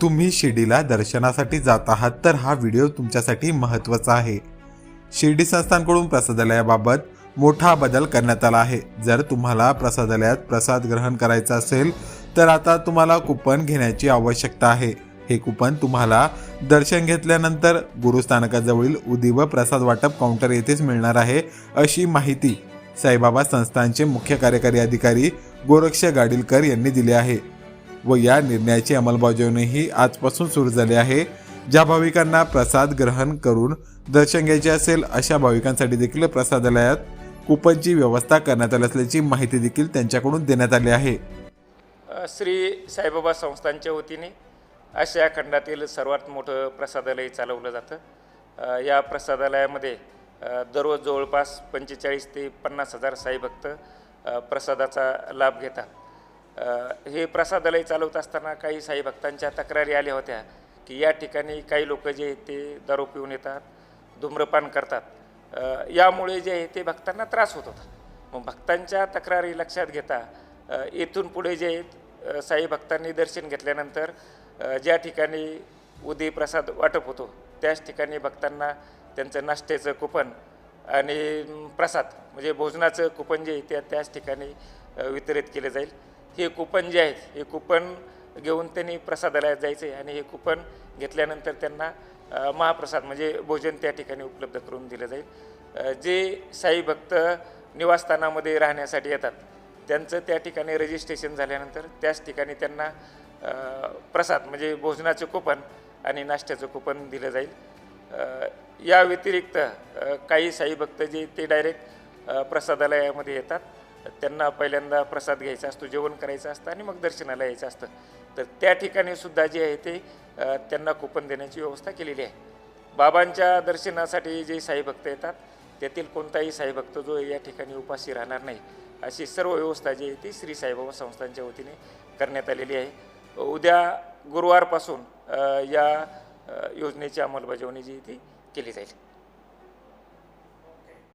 तुम्ही शिर्डीला दर्शनासाठी जात आहात तर हा व्हिडिओ तुमच्यासाठी महत्त्वाचा आहे. शिर्डी संस्थांकडून प्रसादालयाबाबत मोठा बदल करण्यात आला आहे. जर तुम्हाला प्रसादालयात प्रसाद ग्रहण करायचा असेल तर आता तुम्हाला कुपन घेण्याची आवश्यकता आहे. हे कुपन तुम्हाला दर्शन घेतल्यानंतर गुरुस्थानकाजवळील उदी व प्रसाद वाटप काउंटर येथेच मिळणार आहे अशी माहिती साईबाबा संस्थानचे मुख्य कार्यकारी अधिकारी गोरक्ष गाडीलकर यांनी दिली आहे. व या निर्णयाची अंमलबजावणीही आजपासून सुरू झाली आहे. ज्या भाविकांना प्रसाद ग्रहण करून दर्शन घ्यायचे असेल अशा भाविकांसाठी देखील प्रसादालयात कुपनची व्यवस्था करण्यात आली असल्याची माहिती देखील त्यांच्याकडून देण्यात आली आहे. श्री साईबाबा संस्थांच्या वतीने आशिया खंडातील सर्वात मोठं प्रसादालय चालवलं जातं. या प्रसादालयामध्ये दररोज जवळपास पंचेचाळीस ते पन्नास हजार साईभक्त प्रसादाचा लाभ घेतात. हे प्रसादालय चालवत असताना काही साईभक्तांच्या तक्रारी आल्या होत्या की या ठिकाणी काही लोक जे आहेत ते दारू पिऊन येतात धूम्रपान करतात. यामुळे जे आहे ते भक्तांना त्रास होत होता. मग भक्तांच्या तक्रारी लक्षात घेता येथून पुढे जे आहेत, साई भक्तांनी दर्शन घेतल्यानंतर ज्या ठिकाणी उदी प्रसाद वाटप होतो त्याच ठिकाणी भक्तांना त्यांचं नाश्त्याचं कुपन आणि प्रसाद म्हणजे भोजनाचं कुपन जे आहे त्या त्याच ठिकाणी वितरित केले जाईल. हे कुपन जे आहेत हे कुपन घेऊन त्यांनी प्रसादालयात जायचं आहे आणि हे कुपन घेतल्यानंतर त्यांना महाप्रसाद म्हणजे भोजन त्या ठिकाणी उपलब्ध करून दिलं जाईल. जे साई भक्त निवासस्थानामध्ये राहण्यासाठी येतात त्यांचं त्या ठिकाणी रजिस्ट्रेशन झाल्यानंतर त्याच ठिकाणी त्यांना प्रसाद म्हणजे भोजनाचं कुपन आणि नाश्त्याचं कुपन दिलं जाईल. या व्यतिरिक्त काही साई भक्त जे ते डायरेक्ट प्रसादालयामध्ये येतात. त्यांना पहिल्यांदा प्रसाद घ्यायचा असतो जेवण करायचं असतं आणि मग दर्शनाला यायचं असतं. तर त्या ठिकाणी सुद्धा जे आहे ते त्यांना कुपन देण्याची व्यवस्था केलेली आहे. बाबांच्या दर्शनासाठी जे साई भक्त येतात त्यातील कोणताही साई भक्त जो या ठिकाणी उपाशी राहणार नाही. अशी सर्व व्यवस्था जी आहे ती श्री साईबाबा संस्थांच्या वतीने करण्यात आलेली आहे. उद्या गुरुवारपासून या योजनेची अंमलबजावणी जी आहे ती केली जाईल.